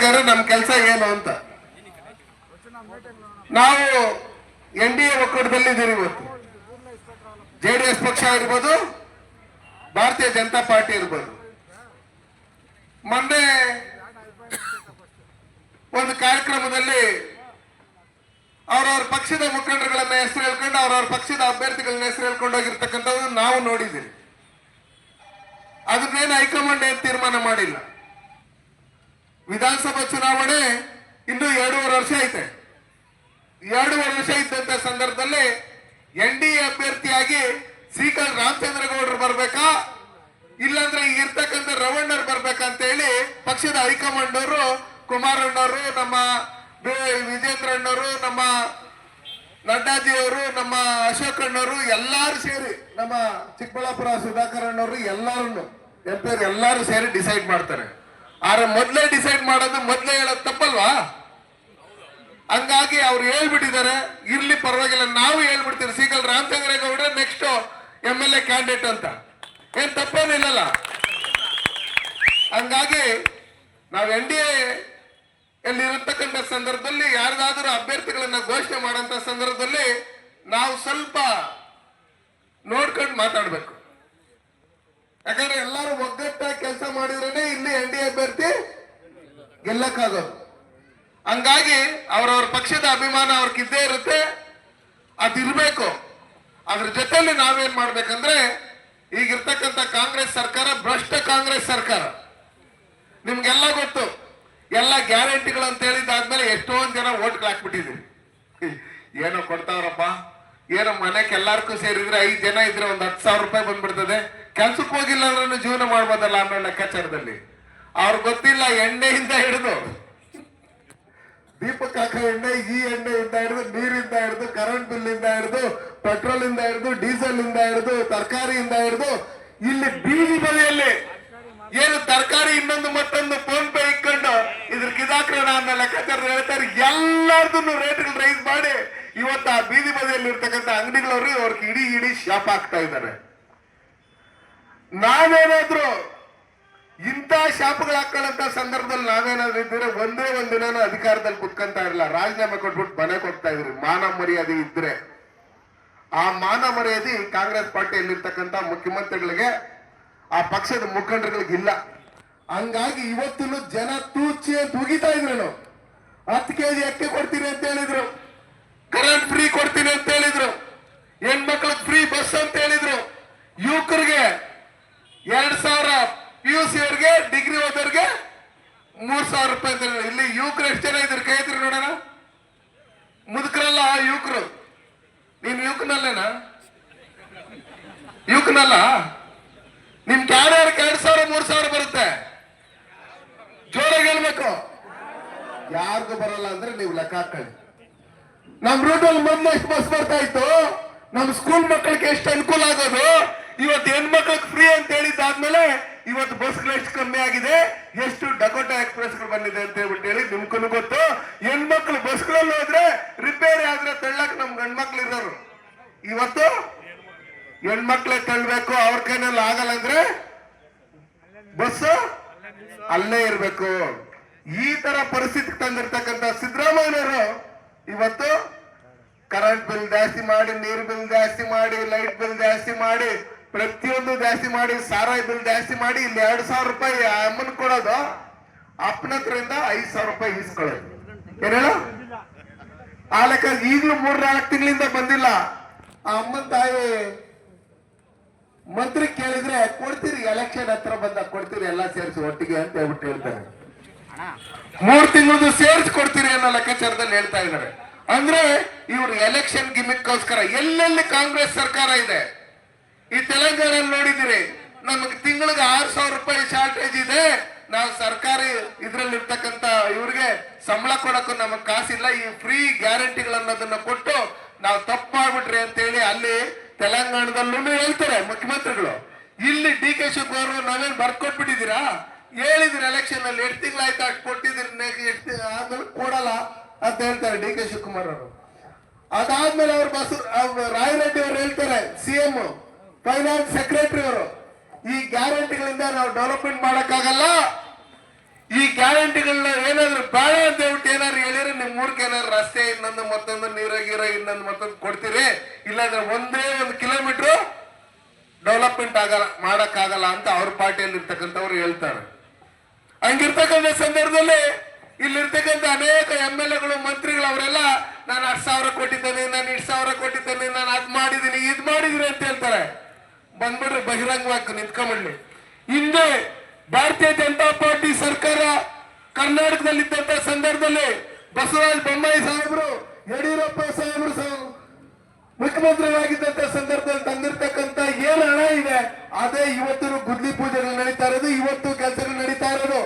ಬೇಕಾದ್ರೆ ನಮ್ಮ ಕೆಲಸ ಏನು ಅಂತ. ನಾವು ಎನ್ ಡಿ ಎ ಒಕ್ಕೂಟದಲ್ಲಿ ಇದ್ದೀರಿ ಇವತ್ತು. ಜೆ ಡಿ ಎಸ್ ಪಕ್ಷ ಇರ್ಬೋದು, ಭಾರತೀಯ ಜನತಾ ಪಾರ್ಟಿ ಇರ್ಬೋದು. ಮೊನ್ನೆ ಒಂದು ಕಾರ್ಯಕ್ರಮದಲ್ಲಿ ಅವರವ್ರ ಪಕ್ಷದ ಮುಖಂಡರುಗಳನ್ನ ಹೆಸರು ಹೇಳ್ಕೊಂಡು, ಅವರವ್ರ ಪಕ್ಷದ ಅಭ್ಯರ್ಥಿಗಳನ್ನ ಹೆಸರು ಹೇಳ್ಕೊಂಡು ಹೋಗಿರ್ತಕ್ಕಂಥದ್ದು ನಾವು ನೋಡಿದ್ದೀವಿ ಅದನ್ನೇನು ಹೈಕಮಾಂಡ್ ಏನು ತೀರ್ಮಾನ ಮಾಡಿಲ್ಲ. ವಿಧಾನಸಭಾ ಚುನಾವಣೆ ಇನ್ನು ಎರಡೂವರೆ ವರ್ಷ ಐತೆ. ಎರಡೂವರೆ ವರ್ಷ ಇದ್ದಂತ ಸಂದರ್ಭದಲ್ಲಿ ಎನ್ ಡಿ ಎ ಅಭ್ಯರ್ಥಿಯಾಗಿ ಸೀಕಲ್ ರಾಮಚಂದ್ರಗೌಡರು ಬರ್ಬೇಕಾ? ಇಲ್ಲಾಂದ್ರೆ ಇರ್ತಕ್ಕಂಥ ರವಣ್ಣರು ಅಂತ ಹೇಳಿ ಪಕ್ಷದ ಹೈಕಮಾಂಡ್ ಅವರು ಕುಮಾರಣ್ಣವರು ನಮ್ಮ ವಿಜೇಂದ್ರಣ್ಣವರು ನಮ್ಮ ನಡ್ಡಾಜಿ ಅವರು ನಮ್ಮ ಅಶೋಕ್ ಅಣ್ಣವರು ಎಲ್ಲಾರು ಸೇರಿ ನಮ್ಮ ಚಿಕ್ಕಬಳ್ಳಾಪುರ ಸುಧಾಕರ್ ಅಣ್ಣವರು ಎಲ್ಲಾರು ಎಲ್ಲಾರು ಸೇರಿ ಡಿಸೈಡ್ ಮಾಡ್ತಾರೆ. ಆದ್ರೆ ಮೊದ್ಲೇ ಡಿಸೈಡ್ ಮಾಡೋದು ಮೊದ್ಲೇ ಹೇಳೋದು ತಪ್ಪಲ್ವಾ? ಹಂಗಾಗಿ ಅವ್ರು ಹೇಳ್ಬಿಟ್ಟಿದ್ದಾರೆ, ಇರ್ಲಿ ಪರವಾಗಿಲ್ಲ, ನಾವು ಹೇಳ್ಬಿಡ್ತೀವಿ. ಸೀಕಲ್ Ramachandregowda next M L A candidate ಅಂತ. ಏನ್ ತಪ್ಪೇನಿಲ್ಲಲ್ಲ. ಹಂಗಾಗಿ ನಾವು ಎನ್ ಡಿ ಎಲ್ಲಿ ಇರತಕ್ಕಂಥ ಸಂದರ್ಭದಲ್ಲಿ ಯಾರ್ದಾದ್ರೂ ಅಭ್ಯರ್ಥಿಗಳನ್ನ ಘೋಷಣೆ ಮಾಡೋಂಥ ಸಂದರ್ಭದಲ್ಲಿ ನಾವು ಸ್ವಲ್ಪ ನೋಡ್ಕೊಂಡು ಮಾತಾಡ್ಬೇಕು. ಯಾಕಂದ್ರೆ ಎಲ್ಲರೂ ಒಗ್ಗಟ್ಟಾಗಿ ಕೆಲಸ ಮಾಡಿದ್ರೇನೆ ಇಲ್ಲಿ ಎನ್ ಡಿ ಅಭ್ಯರ್ಥಿ ಗೆಲ್ಲಕ್ಕಾಗೋದು. ಹಂಗಾಗಿ ಅವರವ್ರ ಪಕ್ಷದ ಅಭಿಮಾನ ಅವ್ರಿಗಿದ್ದೇ ಇರುತ್ತೆ. ಅದಿರ್ಬೇಕು. ಅದ್ರ ಜೊತೆಲಿ ನಾವೇನ್ ಮಾಡ್ಬೇಕಂದ್ರೆ ಈಗಿರ್ತಕ್ಕಂಥ ಕಾಂಗ್ರೆಸ್ ಸರ್ಕಾರ ಭ್ರಷ್ಟ ಕಾಂಗ್ರೆಸ್ ಸರ್ಕಾರ. ನಿಮ್ಗೆಲ್ಲ ಗೊತ್ತು. ಎಲ್ಲ ಗ್ಯಾರಂಟಿಗಳು ಅಂತ ಹೇಳಿದಾದ್ಮೇಲೆ ಎಷ್ಟೊಂದ್ ಜನ ಓಟ್ಗಳು ಹಾಕ್ಬಿಟ್ಟಿದ್ರಿ. ಏನೋ ಕೊಡ್ತಾವ್ರಪ್ಪ. ಏನೋ ಮನೆಗೆ ಎಲ್ಲಾರ್ಗೂ ಸೇರಿದ್ರೆ ಐದು ಜನ ಇದ್ರೆ ಒಂದ್ ಹತ್ತು ಸಾವಿರ ರೂಪಾಯಿ ಬಂದ್ಬಿಡ್ತದೆ. ಕೆಲ್ಸಕ್ಕೆ ಹೋಗಿಲ್ಲ ಅಂದ್ರೆ ಜೀವನ ಮಾಡ್ಬೋದಲ್ಲ ಅನ್ನೋ ಲೆಕ್ಕಾಚಾರದಲ್ಲಿ ಅವ್ರು ಗೊತ್ತಿಲ್ಲ ಎಣ್ಣೆಯಿಂದ ಹಿಡಿದು. ದೀಪಕ್ ಹಾಕೋ ಎಣ್ಣೆ, ಈ ಎಣ್ಣೆಯಿಂದ ಹಿಡಿದು, ನೀರಿಂದ ಹಿಡಿದು ಕರೆಂಟ್ ಬಿಲ್ ಇಂದ ಹಿಡಿದು ಪೆಟ್ರೋಲ್ ಇಂದ ಹಿಡಿದು ಡೀಸೆಲ್ ಇಂದ ಹಿಡಿದು, ತರಕಾರಿಯಿಂದ ಹಿಡಿದು, ಇಲ್ಲಿ ಬೀದಿ ಬದಿಯಲ್ಲಿ ಏನು ತರಕಾರಿ ಇನ್ನೊಂದು ಮತ್ತೊಂದು ಫೋನ್ ಪೇ ಇಟ್ಕೊಂಡು ಇದ್ರ ಕಿದಾಕ್ರಣ ಅನ್ನೋ ಲೆಕ್ಕಾಚಾರ ಹೇಳ್ತಾರೆ ಎಲ್ಲಾರ್ದು ರೇಟ್ಗಳು ರೈಸ್ ಮಾಡಿ. ಇವತ್ತು ಆ ಬೀದಿ ಬದಿಯಲ್ಲಿ ಇರ್ತಕ್ಕಂಥ ಅಂಗಡಿಗಳವ್ರಿಗೆ ಅವ್ರಿಗೆ ಇಡೀ ಇಡೀ ಶಾಪ್ ಆಗ್ತಾ ಇದ್ದಾರೆ. ನಾವೇನಾದ್ರೂ ಇಂಥ ಶಾಪಗಳು ಹಾಕೊಳ್ಳಂತ ಸಂದರ್ಭದಲ್ಲಿ ನಾವೇನಾದ್ರೂ ಇದ್ರೆ ಒಂದೇ ಒಂದ್ ದಿನ ಅಧಿಕಾರದಲ್ಲಿ ಕುತ್ಕೊಂತ ಇರಲ್ಲ. ರಾಜೀನಾಮೆ ಕೊಟ್ಬಿಟ್ಟು ಮನೆ ಕೊಡ್ತಾ ಇದ್ರಿ ಮಾನ ಮರ್ಯಾದೆ ಇದ್ರೆ. ಆ ಮಾನ ಮರ್ಯಾದೆ ಕಾಂಗ್ರೆಸ್ ಪಾರ್ಟಿಯಲ್ಲಿರ್ತಕ್ಕಂಥ ಮುಖ್ಯಮಂತ್ರಿಗಳಿಗೆ, ಆ ಪಕ್ಷದ ಮುಖಂಡರುಗಳಿಗೆ ಇಲ್ಲ. ಹಂಗಾಗಿ ಇವತ್ತು ಜನ ತೂಚಿ ಅಂತ ಉಗಿತಾ ಇದ್ರು ಹತ್ತು ಕೆಜಿ ಅಕ್ಕಿ ಕೊಡ್ತೀನಿ ಅಂತ ಹೇಳಿದ್ರು. ಕರೆಂಟ್ ಫ್ರೀ ಕೊಡ್ತೀನಿ ಅಂತ ಹೇಳಿದ್ರು. ಹೆಣ್ಮಕ್ಳಿಗೆ ಫ್ರೀ ಬಸ್ ಅಂತ ಹೇಳಿದ್ರು ಯುವಕರಿಗೆ ಎರಡ್ ಸಾವಿರ ಪಿ ಯು ಸಿ ಅವ್ರಿಗೆ ಡಿಗ್ರಿ ಓದೋರ್ಗೆ ಮೂರ್ ಸಾವಿರ ರೂಪಾಯಿ ಅಂತ ಹೇಳಿದ್ರು. ಇಲ್ಲಿ ಯುವಕರು ಎಷ್ಟು ಜನ ಇದ್ರು ಕೈ ಎತ್ತಿರಿ ನೋಡೋಣ ಮುದುಕರಲ್ಲ ಯುವಕರು ನೀನ್ ಯುವಕನಲ್ಲೇನಾ ಯುವಕನಲ್ಲ ನಿಮ್ಗೆ ಯಾರ್ಯಾರಿಗೆ ಎರಡ್ ಸಾವಿರ ಮೂರ್ ಸಾವಿರ ಬರುತ್ತೆ ಜೋರಾಗಿ ಹೇಳ್ಬೇಕು ಯಾರಿಗೂ ಬರಲ್ಲ ಅಂದ್ರೆ ನೀವು ಲೆಕ್ಕ ಹಾಕೊಳ್ಳಿ ನಮ್ ರೂಟಲ್ಲಿ ಮೊದ್ಲು ಎಷ್ಟು ಬಸ್ ಬರ್ತಾ ಇತ್ತು ನಮ್ ಸ್ಕೂಲ್ ಮಕ್ಕಳಿಗೆ ಎಷ್ಟು ಅನುಕೂಲ ಆಗೋದು ಇವತ್ತು ಹೆಣ್ಮಕ್ಳಿಗೆ ಫ್ರೀ ಅಂತ ಹೇಳಿದ್ದಾದ್ಮೇಲೆ ಇವತ್ತು ಬಸ್ಗಳು ಎಷ್ಟು ಕಮ್ಮಿ ಆಗಿದೆ ಎಷ್ಟು ಡಕೋಟಾ ಎಕ್ಸ್ಪ್ರೆಸ್ಗಳು ಬಂದಿದೆ ಅಂತ ಹೇಳ್ಬಿಟ್ಟು ಹೇಳಿ ನಿಮ್ಗೂ ಗೊತ್ತು ಹೆಣ್ಮಕ್ಳು ಬಸ್ಗಳಲ್ಲಿ ಹೋದ್ರೆ ರಿಪೇರಿ ಆದ್ರೆ ತಳ್ಳಕ್ ನಮ್ ಗಂಡ್ಮಕ್ಳು ಇರೋರು. ಇವತ್ತು ಹೆಣ್ಮಕ್ಳೇ ತಳ್ಬೇಕು, ಅವ್ರ ಕೈನಲ್ಲಿ ಆಗಲ್ಲ ಅಂದ್ರೆ ಬಸ್ ಅಲ್ಲೇ ಇರ್ಬೇಕು. ಈ ತರ ಪರಿಸ್ಥಿತಿ ತಂದಿರ್ತಕ್ಕಂಥ ಸಿದ್ದರಾಮಯ್ಯನವರು ಇವತ್ತು ಕರೆಂಟ್ ಬಿಲ್ ಜಾಸ್ತಿ ಮಾಡಿ, ನೀರು ಬಿಲ್ ಜಾಸ್ತಿ ಮಾಡಿ ಲೈಟ್ ಬಿಲ್ ಜಾಸ್ತಿ ಮಾಡಿ, ಪ್ರತಿಯೊಂದು ಜಾಸ್ತಿ ಮಾಡಿ, ಸಾರಾಯಿ ಬಿಲ್ ಜಾಸ್ತಿ ಮಾಡಿ, ಇಲ್ಲಿ ಎರಡು ಸಾವಿರ ರೂಪಾಯಿ ಅಮ್ಮನ್ ಕೊಡೋದು ಅಪ್ಪನ ಹತ್ರದಿಂದ ಐದು ಸಾವಿರ ರೂಪಾಯಿ ಈಸ್ಕೊಳ್ಳೋದು. ಏನ್ ಹೇಳು ಆ ಲೆಕ್ಕ ಈಗಲೂ ಮೂರ್ ನಾಲ್ಕು ತಿಂಗಳಿಂದ ಬಂದಿಲ್ಲ. ಆ ಅಮ್ಮನ ತಾಯಿ ಮಂತ್ರಿ ಕೇಳಿದ್ರೆ ಕೊಡ್ತೀರಿ ಎಲೆಕ್ಷನ್ ಹತ್ರ ಬಂದ ಕೊಡ್ತೀರಿ ಎಲ್ಲ ಸೇರಿಸಿ ಒಟ್ಟಿಗೆ ಅಂತ ಹೇಳ್ಬಿಟ್ಟು ಹೇಳ್ತಾರೆ. ಮೂರ್ ತಿಂಗಳದು ಸೇರಿಸಿ ಕೊಡ್ತೀರಿ ಅನ್ನೋ ಲೆಕ್ಕಾಚಾರದಲ್ಲಿ ಹೇಳ್ತಾ ಇದ್ದಾರೆ. ಅಂದ್ರೆ ಇವ್ರ ಎಲೆಕ್ಷನ್ ಗಿಮಿಕ್ಕೋಸ್ಕರ ಎಲ್ಲೆಲ್ಲಿ ಕಾಂಗ್ರೆಸ್ ಸರ್ಕಾರ ಇದೆ? ಈ ತೆಲಂಗಾಣ ನೋಡಿದಿರಿ ನಮಗೆ ತಿಂಗಳಿಗೆ ಆರು ಸಾವಿರ ರೂಪಾಯಿ ಶಾರ್ಟೇಜ್ ಇದೆ. ನಾವು ಸರ್ಕಾರಿ ಇದ್ರಲ್ಲಿ ಇರ್ತಕ್ಕಂತ ಇವ್ರಿಗೆ ಸಂಬಳ ಕೊಡಕ್ಕೂ ನಮಗ್ ಕಾಸಿಲ್ಲ. ಈ ಫ್ರೀ ಗ್ಯಾರಂಟಿಗಳನ್ನೋದನ್ನ ಕೊಟ್ಟು ನಾವು ತಪ್ಪಾಗ್ಬಿಟ್ರಿ ಅಂತ ಹೇಳಿ ಅಲ್ಲಿ ತೆಲಂಗಾಣದಲ್ಲೂ ಹೇಳ್ತಾರೆ ಮುಖ್ಯಮಂತ್ರಿಗಳು. ಇಲ್ಲಿ ಡಿ ಕೆ ಶಿವಕುಮಾರ್ ನಾವೇನ್ ಬರ್ಕೊಟ್ಬಿಟ್ಟಿದ್ದೀರಾ? ಹೇಳಿದ್ರಿ ಎಲೆಕ್ಷನ್ ಅಲ್ಲಿ ಎಷ್ಟು ತಿಂಗಳಾಯ್ತು ಅಷ್ಟು ಕೊಟ್ಟಿದ್ದೀರಿ ಆದ್ಮೇಲೆ ಕೊಡಲ್ಲ ಅಂತ ಹೇಳ್ತಾರೆ ಡಿ ಕೆ ಶಿವಕುಮಾರ್ ಅವರು ಅದಾದ್ಮೇಲೆ ಅವ್ರು ಬಸ್ ರಾಯರೆಡ್ಡಿ ಅವರು ಹೇಳ್ತಾರೆ ಸಿಎಂ ಫೈನಾನ್ಸ್ ಸೆಕ್ರೆಟರಿ ಅವರು, ಈ ಗ್ಯಾರಂಟಿಗಳಿಂದ ನಾವು ಡೆವಲಪ್ಮೆಂಟ್ ಮಾಡಕ್ಕಾಗಲ್ಲ. ಈ ಗ್ಯಾರಂಟಿಗಳನ್ನ ಏನಾದ್ರು ಬೇಡ ಅಂತ ಹೇಳ್ಬಿಟ್ಟು ಏನಾದ್ರು ಹೇಳಿದ್ರೆ ನಿಮ್ ಊರ್ಗೆ ಏನಾದ್ರು ರಸ್ತೆ, ಇನ್ನೊಂದು ಮತ್ತೊಂದು ನೀರ, ಗೀರ, ಇನ್ನೊಂದು ಮತ್ತೊಂದು ಕೊಡ್ತೀರಿ? ಇಲ್ಲಾಂದ್ರೆ ಒಂದೇ ಒಂದು ಕಿಲೋಮೀಟರ್ ಡೆವಲಪ್ಮೆಂಟ್ ಆಗಲ್ಲ, ಮಾಡಕ್ಕಾಗಲ್ಲ ಅಂತ ಅವ್ರ ಪಾರ್ಟಿಯಲ್ಲಿ ಇರ್ತಕ್ಕಂಥವ್ರು ಹೇಳ್ತಾರೆ. ಹಂಗಿರ್ತಕ್ಕಂಥ ಸಂದರ್ಭದಲ್ಲಿ ಇಲ್ಲಿರ್ತಕ್ಕಂಥ ಅನೇಕ ಎಂ ಎಲ್ ಎಗಳು ಮಂತ್ರಿಗಳು, ಅವರೆಲ್ಲ ನಾನು ಹತ್ತು ಸಾವಿರ ಕೊಟ್ಟಿದ್ದೇನೆ, ನಾನು ಇಷ್ಟು ಸಾವಿರ ಕೊಟ್ಟಿದ್ದೇನೆ, ನಾನು ಅದ್ ಮಾಡಿದ್ದೀನಿ, ಇದ್ ಮಾಡಿದೀನಿ ಅಂತ ಹೇಳ್ತಾರೆ. ಬಂದ್ಬಿಟ್ರೆ ಬಹಿರಂಗವಾಗಿ ನಿಂತ್ಕೊಂಡ್ಬಿಡ್ಲಿ. ಹಿಂದೆ ಭಾರತೀಯ ಜನತಾ ಪಾರ್ಟಿ ಸರ್ಕಾರ ಕರ್ನಾಟಕದಲ್ಲಿ ಇದ್ದಂತ ಸಂದರ್ಭದಲ್ಲಿ ಬಸವರಾಜ ಬೊಮ್ಮಾಯಿ ಸಾಹೇಬರು, ಯಡಿಯೂರಪ್ಪ ಸಾಹೇಬರು ಮುಖ್ಯಮಂತ್ರಿಯಾಗಿದ್ದಂತ ಸಂದರ್ಭದಲ್ಲಿ ತಂದಿರತಕ್ಕಂತ ಏನ್ ಹಣ ಇದೆ, ಅದೇ ಇವತ್ತು ಗುದ್ಲಿ ಪೂಜೆಗಳು ನಡೀತಾ ಇರೋದು, ಇವತ್ತು ಕೆಲಸಗಳು ನಡೀತಾ ಇರೋದು.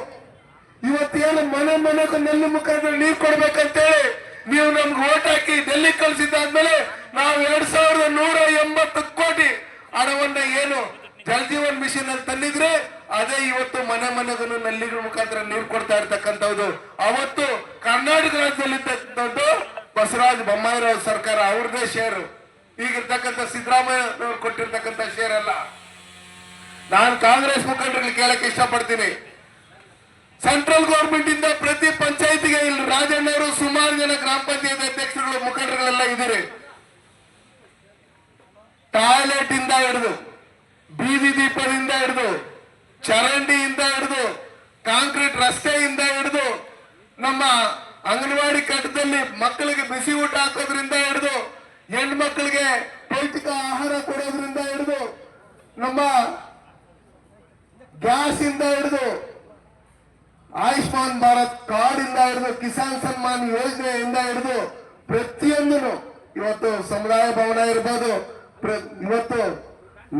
ಇವತ್ತೇನು ಮನೆ ಮನೆಗೂ ನೆಲ್ಲಿ ಮುಖಾಂತರ ನೀರು ಕೊಡ್ಬೇಕಂತೇಳಿ ನೀವು ನಮ್ಗೆ ಓಟ್ ಹಾಕಿ ಡೆಲ್ಲಿ ಕಳಿಸಿದ್ದಾದ್ಮೇಲೆ ನಾವು ಎರಡ್ ಸಾವಿರದ ನೂರ ಎಂಬತ್ತು ಕೋಟಿ ಹಣವನ್ನ ಏನು ಜಲ್ ಜೀವನ್ ಮಿಷನ್ ಅಲ್ಲಿ ತಂದಿದ್ರೆ ಅದೇ ಇವತ್ತು ಮನೆ ಮನೆಗೂ ನಲ್ಲಿಗಳ ಮುಖಾಂತರ ನೀರು ಕೊಡ್ತಾ ಇರ್ತಕ್ಕಂಥದ್ದು ಅವತ್ತು ಕರ್ನಾಟಕ ರಾಜ್ಯದಲ್ಲಿದ್ದಂಥದ್ದು ಬಸವರಾಜ ಬೊಮ್ಮಾಯಿರವ್ರ ಸರ್ಕಾರ ಅವ್ರದೇ ಶೇರು ಈಗಿರ್ತಕ್ಕಂಥ ಸಿದ್ದರಾಮಯ್ಯನವ್ರು ಕೊಟ್ಟಿರ್ತಕ್ಕಂಥ ಶೇರ್ ಅಲ್ಲ. ನಾನು ಕಾಂಗ್ರೆಸ್ ಮುಖಂಡರಿಗೆ ಕೇಳಕ್ಕೆ ಇಷ್ಟಪಡ್ತೀನಿ. ಸೆಂಟ್ರಲ್ ಗೌರ್ಮೆಂಟ್ ಇಂದ ಪ್ರತಿ ಪಂಚಾಯತಿಗೆ ಇಲ್ಲಿ ರಾಜಣ್ಣವರು ಸುಮಾರು ಜನ ಗ್ರಾಮ ಪಂಚಾಯತ್ ಅಧ್ಯಕ್ಷರುಗಳು, ಮುಖಂಡರುಗಳೆಲ್ಲ ಇದ್ದೀರಿ. ಟಾಯ್ಲೆಟ್ ಇಂದ ಹಿಡಿದು, ಬೀದಿ ದೀಪದಿಂದ ಹಿಡಿದು ಚರಂಡಿಯಿಂದ ಹಿಡಿದು, ಕಾಂಕ್ರೀಟ್ ರಸ್ತೆಯಿಂದ ಹಿಡಿದು, ನಮ್ಮ ಅಂಗನವಾಡಿ ಕಟ್ಟದಲ್ಲಿ ಮಕ್ಕಳಿಗೆ ಬಿಸಿ ಊಟ ಹಾಕೋದ್ರಿಂದ ಹಿಡಿದು ಹೆಣ್ಣು ಮಕ್ಕಳಿಗೆ ಪೌಷ್ಟಿಕ ಆಹಾರ ಕೊಡೋದ್ರಿಂದ ಹಿಡಿದು, ನಮ್ಮ ಗ್ಯಾಸ್ ಇಂದ ಹಿಡಿದು, ಆಯುಷ್ಮಾನ್ ಭಾರತ್ ಕಾರ್ಡ್ ಇಂದ ಹಿಡಿದು, ಕಿಸಾನ್ ಸನ್ಮಾನ್ ಯೋಜನೆಯಿಂದ ಹಿಡಿದು, ಪ್ರತಿಯೊಂದನ್ನು ಇವತ್ತು ಸಮುದಾಯ ಭವನ ಇರ್ಬೋದು. ಇವತ್ತು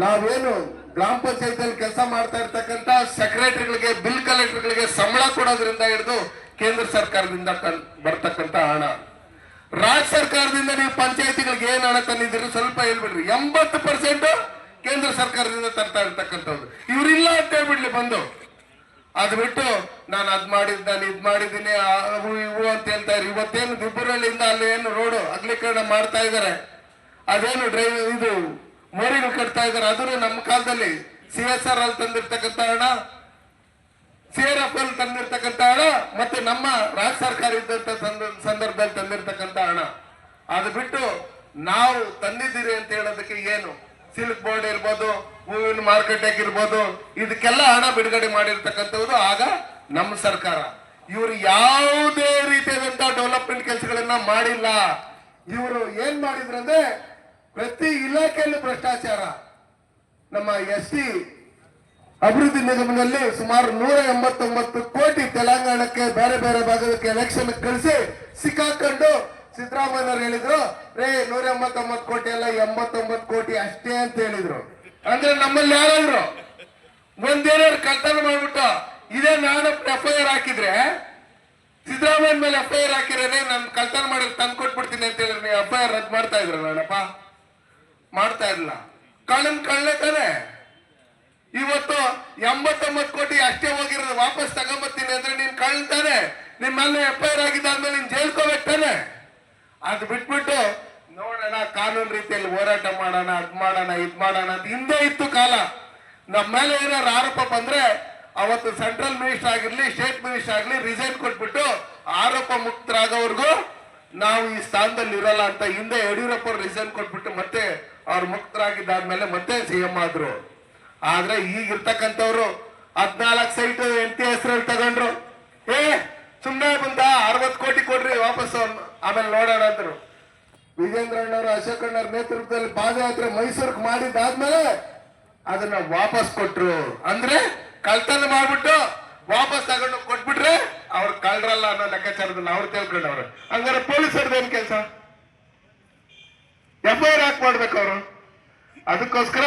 ನಾವೇನು ಗ್ರಾಮ ಪಂಚಾಯತ್ ಅಲ್ಲಿ ಕೆಲಸ ಮಾಡ್ತಾ ಇರ್ತಕ್ಕಂತ ಸೆಕ್ರೆಟರಿಗಳಿಗೆ ಬಿಲ್ ಕಲೆಕ್ಟರ್ಗಳಿಗೆ ಸಂಬಳ ಕೊಡೋದ್ರಿಂದ ಹಿಡಿದು ಕೇಂದ್ರ ಸರ್ಕಾರದಿಂದ ಬರ್ತಕ್ಕಂತ ಹಣ. ರಾಜ್ಯ ಸರ್ಕಾರದಿಂದ ನೀವು ಪಂಚಾಯತಿಗಳಿಗೆ ಏನ್ ಹಣ ತಂದಿದ್ದೀರಿ ಸ್ವಲ್ಪ ಹೇಳ್ಬಿಡ್ರಿ. ಎಂಬತ್ತು ಪರ್ಸೆಂಟ್ ಕೇಂದ್ರ ಸರ್ಕಾರದಿಂದ ತರ್ತಾ ಇರ್ತಕ್ಕಂಥದ್ದು. ಇವ್ರಿಲ್ಲ ಅಂತ ಹೇಳ್ಬಿಡ್ಲಿ ಬಂದು. ಅದು ಬಿಟ್ಟು ನಾನು ಅದ್ ಮಾಡಿದ್, ನಾನು ಇದ್ ಮಾಡಿದ್ದೀನಿ ಅವು ಇವು ಅಂತ ಹೇಳ್ತಾರೆ ಇವತ್ತೇನು ದುಬ್ಬರಳ್ಳಿಯಿಂದ ಅಲ್ಲಿ ಏನು ರೋಡು ಅಗ್ಲೀಕರಣ ಮಾಡ್ತಾ ಇದ್ದಾರೆ ಅದೇನು ಡ್ರೈವ್ ಇದು ಮೋರಿಗಳು ಕಟ್ತಾ ಇದ್ದಾರೆ. ಅದನ್ನು ನಮ್ಮ ಕಾಲದಲ್ಲಿ ಸಿ ಎಸ್ ಆರ್ ಅಲ್ಲಿ ತಂದಿರ್ತಕ್ಕಂಥ ಹಣ ಸಿ ಆರ್ ಎಫ್ ಅಲ್ಲಿ ತಂದಿರ್ತಕ್ಕಂಥ ಹಣ, ಮತ್ತೆ ನಮ್ಮ ರಾಜ್ಯ ಸರ್ಕಾರ ಇದ್ದಂತ ಸಂದ- ಸಂದರ್ಭದಲ್ಲಿ ತಂದಿರ್ತಕ್ಕಂಥ ಹಣ. ಅದು ಬಿಟ್ಟು ನಾವು ತಂದಿದ್ದೀರಿ ಅಂತ ಹೇಳೋದಕ್ಕೆ ಏನು? ಸಿಲ್ಕ್ ಬೋರ್ಡ್ ಇರ್ಬೋದು, ಹೂವಿನ ಮಾರ್ಕೆಟ್ ಆಗಿರ್ಬೋದು, ಇದಕ್ಕೆಲ್ಲ ಹಣ ಬಿಡುಗಡೆ ಮಾಡಿರ್ತಕ್ಕಂಥದ್ದು ಆಗ ನಮ್ಮ ಸರ್ಕಾರ. ಇವರು ಯಾವುದೇ ರೀತಿಯಾದಂತಹ ಡೆವಲಪ್ಮೆಂಟ್ ಕೆಲಸಗಳನ್ನ ಮಾಡಿಲ್ಲ. ಇವರು ಏನ್ ಮಾಡಿದ್ರಂದ್ರೆ ಪ್ರತಿ ಇಲಾಖೆಯಲ್ಲೂ ಭ್ರಷ್ಟಾಚಾರ. ನಮ್ಮ ಎಸ್ ಟಿ ಅಭಿವೃದ್ಧಿ ನಿಗಮದಲ್ಲಿ ಸುಮಾರು ನೂರ ಎಂಬತ್ತೊಂಬತ್ತು ಕೋಟಿ ತೆಲಂಗಾಣಕ್ಕೆ, ಬೇರೆ ಬೇರೆ ಭಾಗಕ್ಕೆ ಎಲೆಕ್ಷನ್ ಕಳಿಸಿ ಸಿಕ್ಕಾಕೊಂಡು ಸಿದ್ದರಾಮಯ್ಯವ್ರು ಹೇಳಿದ್ರು, ರೇ, ನೂರ ಎಂಬತ್ತೊಂಬತ್ತು ಕೋಟಿ ಅಲ್ಲ, ಎಂಬತ್ತೊಂಬತ್ತು ಕೋಟಿ ಅಷ್ಟೇ ಅಂತ ಹೇಳಿದ್ರು. ಅಂದ್ರೆ ನಮ್ಮಲ್ಲಿ ಯಾರಾದ್ರು ಒಂದೇನಾದ್ರು ಕಳ್ತನ ಮಾಡ್ಬಿಟ್ಟು ಇದೇ ನಾನು ಎಫ್ ಐ ಆರ್ ಹಾಕಿದ್ರೆ, ಸಿದ್ದರಾಮಯ್ಯ ಮೇಲೆ ಎಫ್ ಐ ಆರ್ ಹಾಕಿರೇನೆ ನಾನು ಕಳ್ತನ ಮಾಡಿದ್ರೆ ತಂದು ಕೊಟ್ಬಿಡ್ತೀನಿ ಅಂತ ಹೇಳಿದ್ರೆ ನೀವು ಎಫ್ ರದ್ದು ಮಾಡ್ತಾ ಇದ್ರು ನಾನಪ್ಪ? ಮಾಡ್ತಾ ಇಲ್ಲ ಕಳ್ಳನ್ ಕಳ್ಳೆ ತಾನೆ. ಇವತ್ತು ಎಂಬತ್ತೊಂಬತ್ತು ಕೋಟಿ ಅಷ್ಟೇ ಹೋಗಿರೋದು ವಾಪಸ್ ತಗೊಂಬರ್ತೀನಿ ಅಂದ್ರೆ ನೀನ್ ಕಳ್ತಾನೆ ನಿಮ್ಮ ಎಫ್ ಐ ಆರ್ ಆಗಿದ್ದಾದ್ಮೇಲೆ ನೀನ್ ಜೈಲ್ಕೋಬೇಕು ತಾನೆ. ಅದು ಬಿಟ್ಬಿಟ್ಟು ನೋಡೋಣ, ಕಾನೂನು ರೀತಿಯಲ್ಲಿ ಹೋರಾಟ ಮಾಡೋಣ, ಅದ್ ಮಾಡೋಣ, ಇದ್ ಮಾಡೋಣ ಅಂತ ಹಿಂದೆ ಇತ್ತು ಕಾಲ. ನಮ್ಮ ಮೇಲೆ ಏನಾರು ಆರೋಪ ಬಂದ್ರೆ ಅವತ್ತು ಸೆಂಟ್ರಲ್ ಮಿನಿಸ್ಟರ್ ಆಗಿರ್ಲಿ, ಸ್ಟೇಟ್ ಮಿನಿಸ್ಟರ್ ಆಗಲಿ ರಿಸೈನ್ ಕೊಟ್ಬಿಟ್ಟು ಆರೋಪ ಮುಕ್ತರಾಗೋವರೆಗೂ ನಾವು ಈ ಸ್ಥಾನದಲ್ಲಿ ಇರಲ್ಲ ಅಂತ ಹಿಂದೆ ಯಡಿಯೂರಪ್ಪ ರಿಸೈನ್ ಕೊಟ್ಬಿಟ್ಟು ಮತ್ತೆ ಅವ್ರು ಮುಕ್ತರಾಗಿದ್ದಾದ್ಮೇಲೆ ಮತ್ತೆ ಸಿಎಂ ಆದ್ರು. ಆದ್ರೆ ಈಗ ಇರ್ತಕ್ಕಂಥವ್ರು ಹದ್ನಾಲ್ಕು ಸೈಟ್ ಎಂಟಿ ಹೆಸರಲ್ಲಿ ತಗೊಂಡ್ರು. ಏ ಸುಮ್ಮನೆ ಬಂದ, ಅರವತ್ತು ಕೋಟಿ ಕೊಡ್ರಿ ವಾಪಸ್ ಆಮೇಲೆ ನೋಡೋಣ ಅಂದ್ರು. ವಿಜೇಂದ್ರ ಅಣ್ಣವ್ರು, ಅಶೋಕ್ ಅಣ್ಣವ್ರ ನೇತೃತ್ವದಲ್ಲಿ ಪಾದಯಾತ್ರೆ ಮೈಸೂರಿಗೆ ಮಾಡಿದ್ದಾದ್ಮೇಲೆ ಅದನ್ನ ವಾಪಸ್ ಕೊಟ್ರು. ಅಂದ್ರೆ ಕಳ್ತನ ಮಾಡ್ಬಿಟ್ಟು ವಾಪಸ್ ತಗೊಂಡು ಕೊಟ್ಬಿಟ್ರೆ ಅವ್ರು ಕಳ್ರಲ್ಲ ಅನ್ನೋ ಲೆಕ್ಕಾಚಾರದಲ್ಲಿ ಅವ್ರು ತಿಳ್ಕೊಂಡವ್ರು ಹಂಗಾರೆ ಪೊಲೀಸರ್ದೇನ್ ಕೆಲಸ? ಎಫ್ ಐ ಹಾಕ್ ಮಾಡ್ಬೇಕು ಅವರು? ಅದಕ್ಕೋಸ್ಕರ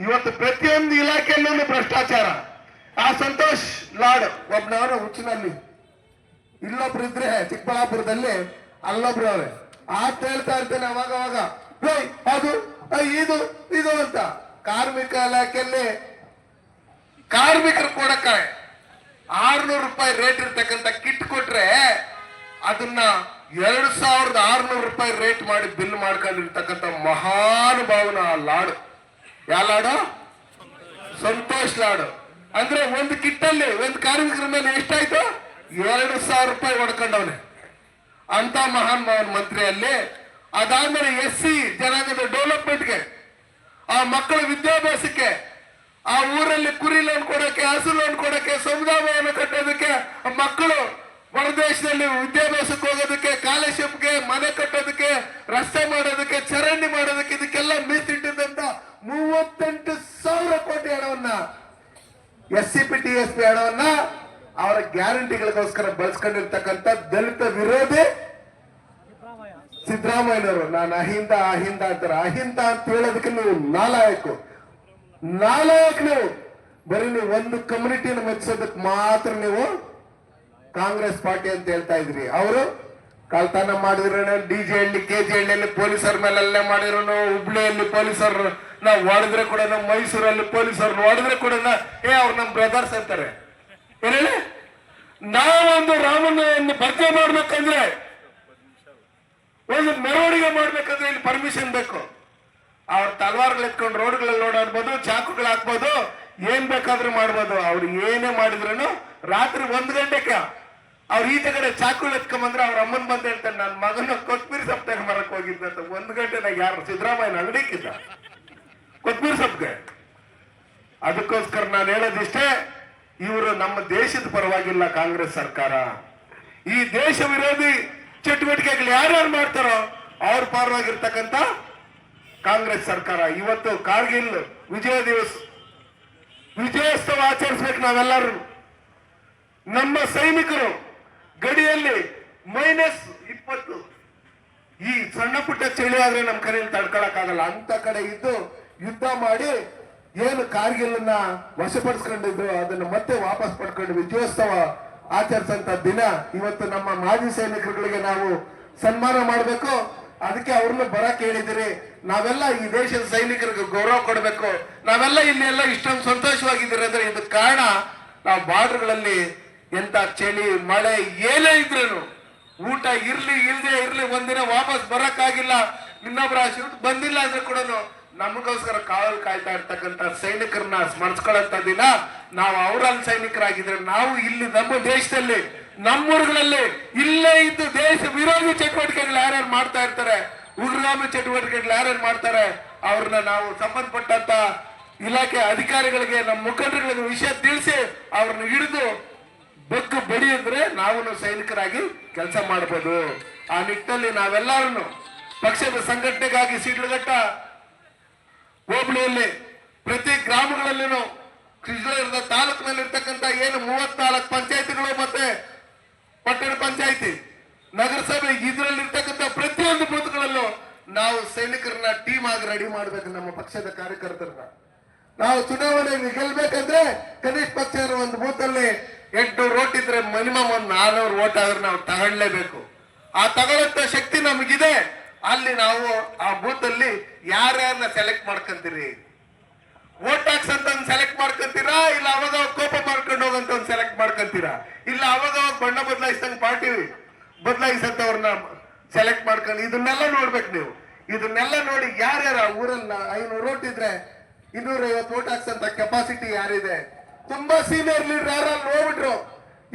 ಇವತ್ತು ಪ್ರತಿಯೊಂದು ಇಲಾಖೆಯಲ್ಲೂ ಭ್ರಷ್ಟಾಚಾರ. ಆ ಸಂತೋಷ್ ಲಾಡ್ ಒಬ್ಬನವರ ಹುಚ್ಚಿನಲ್ಲಿ. ಇಲ್ಲೊಬ್ರು ಇದ್ರೆ ಚಿಕ್ಕಬಳ್ಳಾಪುರದಲ್ಲಿ ಅಲ್ಲೊಬ್ರು ಅವ್ರೆ. ಆತ ಹೇಳ್ತಾ ಇರ್ತೇನೆ ಅವಾಗ ಅವಾಗ. "ಏಯ್, ಅದು ಇದು ಇದು ಅಂತ. ಕಾರ್ಮಿಕ ಇಲಾಖೆಯಲ್ಲಿ ಕಾರ್ಮಿಕರು ಕೊಡಕ್ಕೆ ಆರ್ನೂರು ರೂಪಾಯಿ ರೇಟ್ ಇರ್ತಕ್ಕಂಥ ಕಿಟ್ ಕೊಟ್ರೆ ಅದನ್ನ ಎರಡು ಸಾವಿರದ ಆರ್ನೂರು ರೂಪಾಯಿ ರೇಟ್ ಮಾಡಿ ಬಿಲ್ ಮಾಡ್ಕೊಂಡಿರ್ತಕ್ಕಂಥ ಮಹಾನುಭಾವನ ಲಾಡು. ಯಾವ ಲಾಡು? ಸಂತೋಷ್ ಲಾಡು. ಅಂದ್ರೆ ಒಂದು ಕಿಟ್ಟಲ್ಲಿ, ಒಂದು ಕಾರ್ಮಿಕರ ಮೇಲೆ ಎಷ್ಟಾಯ್ತು? ಎರಡು ಸಾವಿರ ರೂಪಾಯಿ ಹೊಡ್ಕೊಂಡವನೆ. ಅಂತ ಮಹಾನ್ ಭಾವನ ಮಂತ್ರಿಯಲ್ಲಿ, ಅದಾದ್ಮೇಲೆ ಎಸ್ ಸಿ ಜನಾಂಗದ ಡೆವಲಪ್ಮೆಂಟ್ಗೆ ಆ ಮಕ್ಕಳ ವಿದ್ಯಾಭ್ಯಾಸಕ್ಕೆ, ಆ ಊರಲ್ಲಿ ಕುರಿ ಲೋನ್ ಕೊಡಕ್ಕೆ ಹಸು ಲೋನ್ ಕೊಡಕ್ಕೆ ಸಮುದಾಯವನ್ನು ಕಟ್ಟೋದಕ್ಕೆ ಮಕ್ಕಳು ಹೊರದೇಶದಲ್ಲಿ ವಿದ್ಯಾಭ್ಯಾಸಕ್ಕೆ ಹೋಗೋದಕ್ಕೆ ಸ್ಕಾಲರ್ಶಿಪ್ಗೆ ಮನೆ ಕಟ್ಟೋದಕ್ಕೆ, ರಸ್ತೆ ಮಾಡೋದಕ್ಕೆ, ಚರಂಡಿ ಮಾಡೋದಕ್ಕೆ ಇದಕ್ಕೆಲ್ಲ ಮೀಸಲಿಟ್ಟಿದ್ದಂತ ಮೂವತ್ತೆಂಟು ಸಾವಿರ ಕೋಟಿ ಹಣವನ್ನ S C P, T, S, P ಹಣವನ್ನ ಅವರ ಗ್ಯಾರಂಟಿಗಳಿಗೋಸ್ಕರ ಬಳಸ್ಕೊಂಡಿರ್ತಕ್ಕಂಥ ದಲಿತ ವಿರೋಧಿ ಸಿದ್ದರಾಮಯ್ಯನವರು. ನಾನು ಅಹಿಂದ ಅಹಿಂದ ಅಂತಾರೆ. ಅಹಿಂದ ಅಂತ ಹೇಳೋದಕ್ಕೆ ನೀವು ನಾಲಾಯಕು. ನಾಲಾಯಕ್ ನೀವು. ಬರೀ ನೀವು ಒಂದು ಕಮ್ಯುನಿಟಿನ ಮೆಚ್ಚಿಸೋದಕ್ಕೆ ಮಾತ್ರ ನೀವು ಕಾಂಗ್ರೆಸ್ ಪಾರ್ಟಿ ಅಂತ ಹೇಳ್ತಾ ಇದ್ರಿ. ಅವರು ಕಳ್ತನ ಮಾಡಿದ್ರೇನು D J Halli, K G ಹಳ್ಳಿಯಲ್ಲಿ ಪೊಲೀಸರ ಮೇಲೆಲ್ಲ ಮಾಡಿದ್ರು ಹುಬ್ಳಿಯಲ್ಲಿ ಪೊಲೀಸರು, ನಾವು ಹೊಡೆದ್ರೆ ಕೂಡ ಮೈಸೂರಲ್ಲಿ ಪೊಲೀಸರು ಹೊಡೆದ್ರೆ ಕೂಡ ಏ, ಅವ್ರು ನಮ್ಮ ಬ್ರದರ್ಸ್ ಅಂತಾರೆ. ಏನೇಳಿ ನಾವೊಂದು ರಾಮನನ್ನು ಪರಿಚಯ ಮಾಡ್ಬೇಕಂದ್ರೆ, ಒಂದು ಮೆರವಣಿಗೆ ಮಾಡ್ಬೇಕಂದ್ರೆ ಇಲ್ಲಿ ಪರ್ಮಿಷನ್ ಬೇಕು. ಅವ್ರ ತಲವಾರ್ಗಳು ಎತ್ಕೊಂಡು ರೋಡ್ಗಳಲ್ಲಿ ಓಡಾಡ್ಬೋದು, ಚಾಕುಗಳು ಹಾಕ್ಬೋದು, ಏನ್ ಬೇಕಾದ್ರೂ ಮಾಡ್ಬೋದು. ಅವ್ರು ಏನೇ ಮಾಡಿದ್ರು ರಾತ್ರಿ ಒಂದ್ ಗಂಟೆಗೆ ಅವ್ರ ಈ ಕಡೆ ಚಾಕುಳ್ ಎತ್ಕೊಂಬಂದ್ರೆ ಅವ್ರ ಅಮ್ಮನ್ ಬಂದ್ ಹೇಳ್ತಾರೆ ನನ್ನ ಮಗನ ಕೊತ್ಮೀರಿ ಸೊಪ್ಪು ಮರಕ್ ಹೋಗಿದ್ದಂತ ಒಂದ್ ಗಂಟೆನಾಗ ಯಾರು ಸಿದ್ದರಾಮಯ್ಯ ನಡೀಕಿದ್ದ ಕೊತ್ಮೀರಿ ಸೊಪ್ಪಿಗೆ ಅದಕ್ಕೋಸ್ಕರ ನಾನು ಹೇಳೋದಿಷ್ಟೇ, ಇವರು ನಮ್ಮ ದೇಶದ ಪರವಾಗಿಲ್ಲ ಕಾಂಗ್ರೆಸ್ ಸರ್ಕಾರ. ಈ ದೇಶ ವಿರೋಧಿ ಚಟುವಟಿಕೆಗಳು ಯಾರ್ಯಾರು ಮಾಡ್ತಾರೋ ಅವ್ರ ಪರವಾಗಿರ್ತಕ್ಕಂಥ ಕಾಂಗ್ರೆಸ್ ಸರ್ಕಾರ. ಇವತ್ತು ಕಾರ್ಗಿಲ್ ವಿಜಯ ದಿವಸ. ವಿಜಯೋತ್ಸವ ಆಚರಿಸ್ಬೇಕು ನಾವೆಲ್ಲರೂ. ನಮ್ಮ ಸೈನಿಕರು. ಗಡಿಯಲ್ಲಿ ಮೈನಸ್ ಇಪ್ಪತ್ತು. ಈ ಸಣ್ಣ ಪುಟ್ಟ ಚಳಿ ಆದ್ರೆ ನಮ್ಮ ಕರೆಯಲ್ಲಿ ತಡ್ಕೊಳಕ್ಕಾಗಲ್ಲ. ಅಂತ ಕಡೆ ಇದ್ದು ಯುದ್ಧ ಮಾಡಿ ಏನು ಕಾರ್ಗಿಲ್ನ ವಶಪಡಿಸ್ಕೊಂಡಿದ್ರು ಅದನ್ನ ಮತ್ತೆ ವಾಪಸ್ ಪಡ್ಕೊಂಡು ವಿಜಯೋತ್ಸವ ಆಚರಿಸಂತ ದಿನ ಇವತ್ತು ನಮ್ಮ ಮಾಜಿ ಸೈನಿಕರುಗಳಿಗೆ ನಾವು ಸನ್ಮಾನ ಮಾಡಬೇಕು. ಅದಕ್ಕೆ ಅವ್ರನ್ನ ಬರಕ್ ಹೇಳಿದಿರಿ ನಾವೆಲ್ಲ ಈ ದೇಶದ ಸೈನಿಕರಿಗೆ ಗೌರವ ಕೊಡಬೇಕು. ನಾವೆಲ್ಲ ಇಲ್ಲಿ ಎಲ್ಲ ಇಷ್ಟೊಂದು ಸಂತೋಷವಾಗಿದ್ದೀರಿ ಅಂದ್ರೆ ಇದಕ್ಕೆ ಕಾರಣ ನಾವು ಬಾರ್ಡರ್ಗಳಲ್ಲಿ ಎಂತ ಚಳಿ, ಮಳೆ, ಏನೇ ಇದ್ರು ಊಟ ಇರ್ಲಿ, ಇಲ್ದೆ ಇರ್ಲಿ, ಒಂದಿನ ವಾಪಸ್ ಬರಕ್ಕಾಗಿಲ್ಲ ಇನ್ನೊಬ್ಬರ ಆಶೀರ್ವಾದ ಬಂದಿಲ್ಲ ಅಂದ್ರೆ ಕೂಡ ನಮಗೋಸ್ಕರ ಕಾವಲು ಕಾಯ್ತಾ ಇರ್ತಕ್ಕಂಥ ಸೈನಿಕರನ್ನ ಸ್ಮರಿಸ್ಕೊಳ್ಳಂತ ದಿನ ನಾವು ಅವರಲ್ಲಿ ಸೈನಿಕರಾಗಿದ್ರೆ ನಾವು ಇಲ್ಲಿ ನಮ್ಮ ದೇಶದಲ್ಲಿ, ನಮ್ಮೂರುಗಳಲ್ಲಿ ಇಲ್ಲೇ ಇದ್ದು ದೇಶ ವಿರೋಧಿ ಚಟುವಟಿಕೆಗಳು ಯಾರ್ಯಾರು ಮಾಡ್ತಾ ಇರ್ತಾರೆ, ಉಗ್ರಗಾಮಿ ಚಟುವಟಿಕೆಗಳು ಯಾರ್ಯಾರು ಮಾಡ್ತಾರೆ, ಅವ್ರನ್ನ ನಾವು ಸಂಬಂಧಪಟ್ಟಂತ ಇಲಾಖೆ ಅಧಿಕಾರಿಗಳಿಗೆ, ನಮ್ಮ ಮುಖಂಡರುಗಳಿಗೆ ವಿಷಯ ತಿಳಿಸಿ ಅವ್ರನ್ನ ಹಿಡಿದು ಬಗ್ಗು ಅಂದ್ರೆ ನಾವು ಸೈನಿಕರಾಗಿ ಕೆಲಸ ಮಾಡಬಹುದು ಆ ನಿಟ್ಟಿನಲ್ಲಿ ನಾವೆಲ್ಲರನ್ನು ಪಕ್ಷದ ಸಂಘಟನೆಗಾಗಿ ಸಿಡ್ಲಘಟ್ಟ ಹೋಬಳಿಯಲ್ಲಿ ಪ್ರತಿ ಗ್ರಾಮಗಳಲ್ಲಿನೂ ಕೃಷ್ಣಗಿರದ ತಾಲೂಕಿನಲ್ಲಿರ್ತಕ್ಕಂಥ ಏನು ಮೂವತ್ನಾಲ್ಕು ಪಂಚಾಯತಿಗಳು ಮತ್ತೆ ಪಟ್ಟಣ ಪಂಚಾಯತಿ, ನಗರಸಭೆ, ಇದರಲ್ಲಿರ್ತಕ್ಕಂಥ ಪ್ರತಿಯೊಂದು ಬೂತ್ಗಳಲ್ಲೂ ನಾವು ಸೈನಿಕರನ್ನ ಟೀಮ್ ಆಗಿ ರೆಡಿ ಮಾಡ್ಬೇಕು ನಮ್ಮ ಪಕ್ಷದ ಕಾರ್ಯಕರ್ತರನ್ನ. ನಾವು ಚುನಾವಣೆಗೆ ಗೆಲ್ಬೇಕಂದ್ರೆ ಕನಿಷ್ಠ ಪಕ್ಷ ಒಂದು ಬೂತ್ ಅಲ್ಲಿ ಎಂಟುನೂರು ಓಟ್ ಇದ್ರೆ ಮಿನಿಮಮ್ ಒಂದು ನಾನೂರು ಓಟ್ ಆದ್ರೆ ನಾವು ತಗೊಳ್ಳೇಬೇಕು. ಆ ತಗೊಳ್ಳಂತ ಶಕ್ತಿ ನಮಗಿದೆ. ಅಲ್ಲಿ ನಾವು ಆ ಬೂತ್ ಅಲ್ಲಿ ಯಾರ್ಯಾರನ್ನ ಸೆಲೆಕ್ಟ್ ಮಾಡ್ಕೊಂತೀರಿ? ಓಟ್ ಹಾಕ್ಸ್ ಅಂತ ಸೆಲೆಕ್ಟ್ ಮಾಡ್ಕೊಂತೀರಾ? ಇಲ್ಲ ಅವಾಗ ಕೋಪ ಮಾಡ್ಕೊಂಡು ಹೋಗಂತ ಸೆಲೆಕ್ಟ್ ಮಾಡ್ಕೊಂತೀರಾ? ಇಲ್ಲ ಅವಾಗ ಅವಾಗ ಬಣ್ಣ ಬದಲಾಯಿಸಂಗ್ ಪಾರ್ಟಿ ಬದಲಾಯಿಸಂತವ್ರನ್ನ ಸೆಲೆಕ್ಟ್ ಮಾಡ್ಕೊಂಡು ಇದನ್ನೆಲ್ಲ ನೋಡ್ಬೇಕು ನೀವು. ಇದನ್ನೆಲ್ಲ ನೋಡಿ ಯಾರ್ಯಾರ ಊರಲ್ಲ ಐನೂರು ಓಟ್ ಇದ್ರೆ ಇನ್ನೂರ ಐವತ್ತು ಓಟ್ ಹಾಕ್ಸಂತ ಕೆಪಾಸಿಟಿ ಯಾರಿದೆ? ತುಂಬಾ ಸೀನಿಯರ್ ಲೀಡರ್ ಯಾರು ನೋಡ್ಬಿಟ್ರು?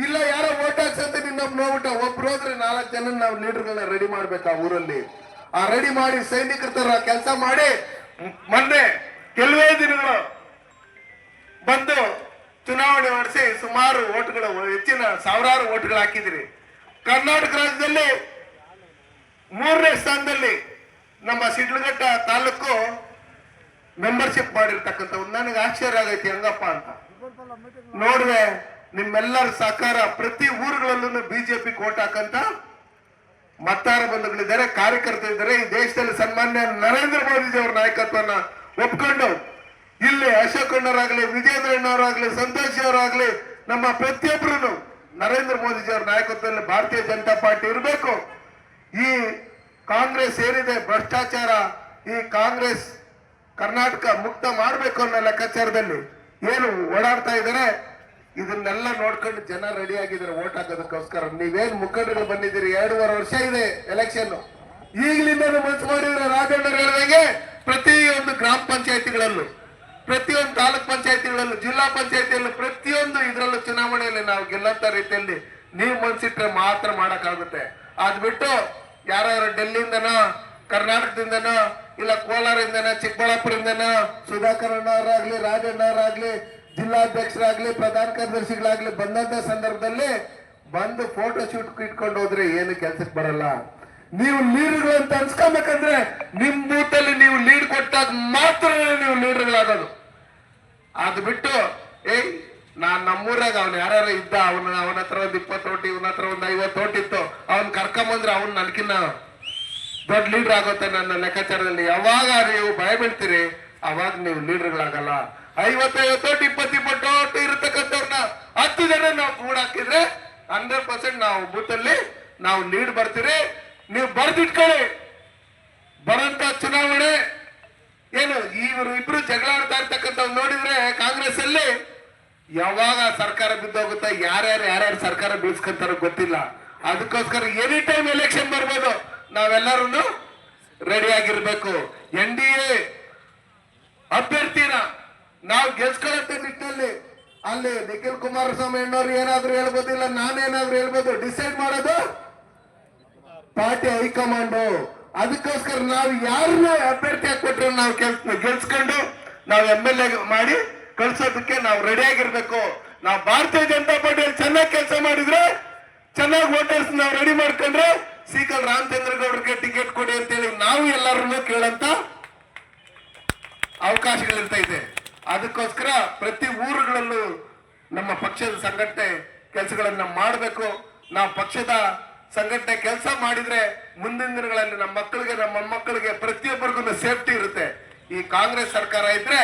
ಇಲ್ಲ, ಯಾರೋ ಓಟ್ ಹಾಕ್ಸಂತ ನಿನ್ನ ನೋಡ್ಬಿಟ್ಟ ಒಬ್ರು ಹೋದ್ರೆ ನಾಲ್ಕು ಜನ ನಾವು ಲೀಡರ್ಗಳನ್ನ ರೆಡಿ ಮಾಡ್ಬೇಕು ಆ ಊರಲ್ಲಿ. ಆ ರೆಡಿ ಮಾಡಿ ಸೈನಿಕರ ತರ ಕೆಲಸ ಮಾಡಿ, ಮೊನ್ನೆ ಕೆಲವೇ ದಿನಗಳು ಬಂದು ಚುನಾವಣೆ ಮಾಡಿಸಿ ಸುಮಾರು ಓಟ್ಗಳು ಹೆಚ್ಚಿನ ಸಾವಿರಾರು ಓಟ್ಗಳು ಹಾಕಿದ್ರಿ. ಕರ್ನಾಟಕ ರಾಜ್ಯದಲ್ಲಿ ಮೂರನೇ ಸ್ಥಾನದಲ್ಲಿ ನಮ್ಮ ಸಿಡ್ಲಘಟ್ಟ ತಾಲೂಕು ಮೆಂಬರ್ಶಿಪ್ ಮಾಡಿರ್ತಕ್ಕಂಥ ನನಗೆ ಆಶ್ಚರ್ಯ ಆಗೈತಿ, ಹೆಂಗಪ್ಪ ಅಂತ. ನೋಡ್ವೆ, ನಿಮ್ಮೆಲ್ಲರ ಸಹಕಾರ ಪ್ರತಿ ಊರುಗಳಲ್ಲೂ ಬಿಜೆಪಿ ಕೋಟ್ ಹಾಕಂತ ಮತ್ತಾರ ಬಂಧುಗಳಿದ್ದಾರೆ, ಕಾರ್ಯಕರ್ತರಿದ್ದಾರೆ. ಈ ದೇಶದಲ್ಲಿ ಸನ್ಮಾನ್ಯ ನರೇಂದ್ರ ಮೋದಿಜಿ ಅವರ ನಾಯಕತ್ವನ ಒಪ್ಕೊಂಡು, ಇಲ್ಲಿ ಅಶೋಕ್ ಆಗಲಿ ವಿಜೇಂದ್ರ ಅಣ್ಣವರಾಗ್ಲಿ ಸಂತೋಷ್ ಅವರಾಗ್ಲಿ, ನಮ್ಮ ಪ್ರತಿಯೊಬ್ಬರು ನರೇಂದ್ರ ಮೋದಿಜಿ ಅವರ ನಾಯಕತ್ವದಲ್ಲಿ ಭಾರತೀಯ ಜನತಾ ಪಾರ್ಟಿ ಇರಬೇಕು. ಈ ಕಾಂಗ್ರೆಸ್ ಏನಿದೆ, ಭ್ರಷ್ಟಾಚಾರ, ಈ ಕಾಂಗ್ರೆಸ್ ಕರ್ನಾಟಕ ಮುಕ್ತ ಮಾಡಬೇಕು ಅನ್ನೋ ಲೆಕ್ಕಾಚಾರದಲ್ಲಿ ಏನು ಓಡಾಡ್ತಾ ಇದ್ದಾರೆ, ಇದನ್ನೆಲ್ಲ ನೋಡ್ಕೊಂಡು ಜನ ರೆಡಿ ಆಗಿದ್ದಾರೆ ಓಟ್ ಹಾಕೋದಕ್ಕೋಸ್ಕರ. ನೀವೇನು ಮುಖಂಡರು ಬಂದಿದ್ದೀರಿ, ಎರಡೂವರೆ ವರ್ಷ ಇದೆ ಎಲೆಕ್ಷನ್ ಈಗಲಿಂದ ಮನಸ್ಸು ಮಾಡಿದ್ರೆ ರಾಜಣ್ಣಗೆ ಪ್ರತಿಯೊಂದು ಗ್ರಾಮ ಪಂಚಾಯತಿಗಳಲ್ಲೂ, ಪ್ರತಿಯೊಂದು ತಾಲೂಕ್ ಪಂಚಾಯತಿಗಳಲ್ಲೂ, ಜಿಲ್ಲಾ ಪಂಚಾಯತಿಯಲ್ಲೂ ಪ್ರತಿಯೊಂದು ಇದರಲ್ಲೂ ಚುನಾವಣೆಯಲ್ಲಿ ನಾವು ಗೆಲ್ಲಂತ ರೀತಿಯಲ್ಲಿ ನೀವು ಮನ್ಸಿಟ್ರೆ ಮಾತ್ರ ಮಾಡೋಕ್ಕಾಗುತ್ತೆ. ಅದ್ ಬಿಟ್ಟು ಯಾರ್ಯಾರು ಡೆಲ್ಲಿಯಿಂದನೋ, ಕರ್ನಾಟಕದಿಂದನೋ ಇಲ್ಲ ಕೋಲಾರಿಂದನ ಚಿಕ್ಕಬಳ್ಳಾಪುರದಿಂದನೋ ಸುಧಾಕರ್ ಅಣ್ಣವರಾಗ್ಲಿ ರಾಜಣ್ಣವರಾಗ್ಲಿ, ಜಿಲ್ಲಾಧ್ಯಕ್ಷರಾಗ್ಲಿ, ಪ್ರಧಾನ ಕಾರ್ಯದರ್ಶಿಗಳಾಗ್ಲಿ ಬಂದಂತ ಸಂದರ್ಭದಲ್ಲಿ ಬಂದು ಫೋಟೋ ಶೂಟ್ ಇಟ್ಕೊಂಡು ಹೋದ್ರೆ ಏನು ಕೆಲ್ಸಕ್ಕೆ ಬರಲ್ಲ. ನೀವು ಲೀಡರ್ಗಳು ಅಂತ ಅನ್ಸ್ಕೊಬೇಕಂದ್ರೆ ನಿಮ್ ಬೂತಲ್ಲಿ ನೀವು ಲೀಡ್ ಕೊಟ್ಟಾಗ ಮಾತ್ರ ನೀವು ಲೀಡರ್ಗಳಾಗೋದು. ಅದು ಬಿಟ್ಟು, ಏಯ್, ನಾನ್ ನಮ್ಮೂರಾಗ ಅವ್ನು ಯಾರು ಇದ್ದ, ಅವನ ಅವನ ಹತ್ರ ಒಂದ್ ಇಪ್ಪತ್ತು ಓಟಿ, ಇವನ ಹತ್ರ ಒಂದ್ ಐವತ್ತು ಇತ್ತು ಅವ್ನ್ ಕರ್ಕೊಂಬಂದ್ರೆ ಅವ್ನ್ ನನ್ಕಿನ್ನ ದೊಡ್ಡ ಲೀಡರ್ ಆಗುತ್ತೆ ನನ್ನ ಲೆಕ್ಕಾಚಾರದಲ್ಲಿ. ಯಾವಾಗ ನೀವು ಭಯ ಬೀಳ್ತೀರಿ, ಅವಾಗ ನೀವು ಲೀಡರ್ಗಳಾಗಲ್ಲ ಐವತ್ತೈವತ್ತು ಇಪ್ಪತ್ತಿಪ್ಪತ್ತು ಇಪ್ಪತ್ತು ಇಪ್ಪತ್ತು ಓಟ್ ಇರತಕ್ಕಂಥವ್ರನ್ನ ಹತ್ತು ಜನ ನಾವು ಕೂಡ ಹಾಕಿದ್ರೆ ಹಂಡ್ರೆಡ್ ಪರ್ಸೆಂಟ್ ನಾವು ಬೂತಲ್ಲಿ ನಾವು ಲೀಡ್ ಬರ್ತೀರಿ. ನೀವು ಬರ್ದಿಟ್ಕೊಳ್ಳಿ. ಬರಂತ ಚುನಾವಣೆ, ಏನು, ಇವರು ಇಬ್ರು ಜಗಳ ಆಡ್ತಾ ಇರ್ತಕ್ಕಂಥ ನೋಡಿದ್ರೆ ಕಾಂಗ್ರೆಸ್ ಅಲ್ಲಿ ಯಾವಾಗ ಸರ್ಕಾರ ಬಿದ್ದೋಗುತ್ತೆ ಯಾರ್ಯಾರು ಯಾರ್ಯಾರು ಸರ್ಕಾರ ಬೀಳ್ಸ್ಕೊಂತಾರೋ ಗೊತ್ತಿಲ್ಲ. ಅದಕ್ಕೋಸ್ಕರ ಎನಿ ಟೈಮ್ ಎಲೆಕ್ಷನ್ ಬರ್ಬೋದು. ನಾವೆಲ್ಲರೂ ರೆಡಿ ಆಗಿರ್ಬೇಕು. ಎನ್ ಡಿ ಎ ಅಭ್ಯರ್ಥಿನ ನಾವು ಗೆಲ್ಸ್ಕೊಳ್ಳೋ ನಿಟ್ಟಿನಲ್ಲಿ ಅಲ್ಲಿ ನಿಖಿಲ್ ಕುಮಾರಸ್ವಾಮಿ ಅಣ್ಣವ್ರು ಏನಾದ್ರು ಹೇಳ್ಬೋದಿಲ್ಲ, ನಾನೇನಾದ್ರೂ ಹೇಳ್ಬೋದು ಡಿಸೈಡ್ ಮಾಡೋದು ಪಾರ್ಟಿ ಹೈಕಮಾಂಡ್. ಅದಕ್ಕೋಸ್ಕರ ನಾವು ಯಾರನ್ನ ಅಭ್ಯರ್ಥಿ ಹಾಕೊಟ್ರೆ ನಾವು ಕೆಲ್ಸ ಗೆಲ್ಸ್ಕೊಂಡು ನಾವು ಎಂ ಎಲ್ ಎ ಮಾಡಿ ಕಳ್ಸೋದಕ್ಕೆ ನಾವು ರೆಡಿ ಆಗಿರ್ಬೇಕು. ನಾವು ಭಾರತೀಯ ಜನತಾ ಪಾರ್ಟಿಯಲ್ಲಿ ಚೆನ್ನಾಗಿ ಕೆಲಸ ಮಾಡಿದ್ರೆ, ಚೆನ್ನಾಗಿ ವೋಟರ್ಸ್ ನಾವು ರೆಡಿ ಮಾಡ್ಕೊಂಡ್ರೆ ಸೀಕಲ್ ರಾಮಚಂದ್ರಗೌಡ್ರಿಗೆ ಟಿಕೆಟ್ ಕೊಡಿ ಅಂತೇಳಿ ನಾವು ಎಲ್ಲರನ್ನೂ ಕೇಳಂತ ಇದೆ ಅದಕ್ಕೋಸ್ಕರ ಪ್ರತಿ ಊರುಗಳಲ್ಲೂ ನಮ್ಮ ಪಕ್ಷದ ಸಂಘಟನೆ ಕೆಲಸಗಳನ್ನ ಮಾಡಬೇಕು. ನಾವು ಪಕ್ಷದ ಸಂಘಟನೆ ಕೆಲಸ ಮಾಡಿದ್ರೆ ಮುಂದಿನ ದಿನಗಳಲ್ಲಿ ನಮ್ಮ ಮಕ್ಕಳಿಗೆ, ನಮ್ಮ ಮೊಮ್ಮಕ್ಕಳಿಗೆ ಪ್ರತಿಯೊಬ್ಬರಿಗೂ ಸೇಫ್ಟಿ ಇರುತ್ತೆ. ಈ ಕಾಂಗ್ರೆಸ್ ಸರ್ಕಾರ ಇದ್ರೆ